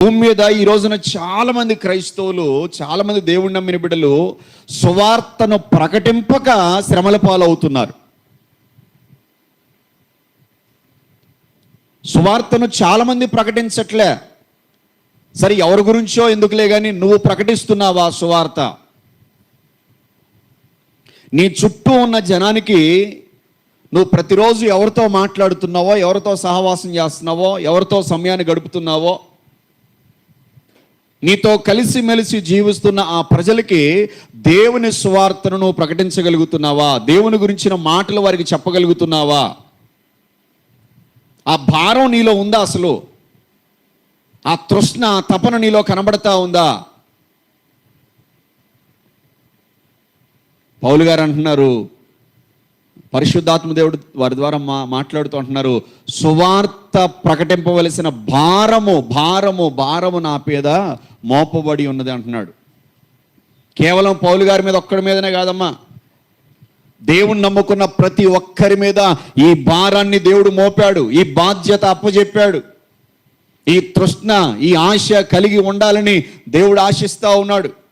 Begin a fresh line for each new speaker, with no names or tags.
భూమి మీద ఈ రోజున చాలా మంది క్రైస్తవులు చాలా మంది దేవుణ్ణి నమ్మిన బిడ్డలు సువార్తను ప్రకటింపక శ్రమల పాలవుతున్నారు. సువార్తను చాలా మంది ప్రకటించట్లే. సరే ఎవరి గురించో ఎందుకులే కానీ నువ్వు ప్రకటిస్తున్నావా సువార్త? నీ చుట్టూ ఉన్న జనానికి నువ్వు ప్రతిరోజు ఎవరితో మాట్లాడుతున్నావో ఎవరితో సహవాసం చేస్తున్నావో ఎవరితో సమయాన్ని గడుపుతున్నావో నీతో కలిసిమెలిసి జీవిస్తున్న ఆ ప్రజలకి దేవుని స్వార్థను ప్రకటించగలుగుతున్నావా? దేవుని గురించిన మాటలు వారికి చెప్పగలుగుతున్నావా? ఆ భారం నీలో ఉందా అసలు? ఆ తృష్ణ తపన నీలో కనబడతా ఉందా? పౌలు గారు అంటున్నారు పరిశుద్ధాత్మ దేవుడు వారి ద్వారా మా మాట్లాడుతూ అంటున్నారు సువార్త ప్రకటింపవలసిన భారము భారము భారము నా పేద మోపబడి ఉన్నది అంటున్నాడు. కేవలం పౌలు గారి మీద ఒక్కడి మీదనే కాదమ్మా. దేవుణ్ణి నమ్ముకున్న ప్రతి ఒక్కరి మీద ఈ భారాన్ని దేవుడు మోపాడు ఈ బాధ్యత అప్పచెప్పాడు ఈ తృష్ణ ఈ ఆశ కలిగి ఉండాలని దేవుడు ఆశిస్తూ ఉన్నాడు.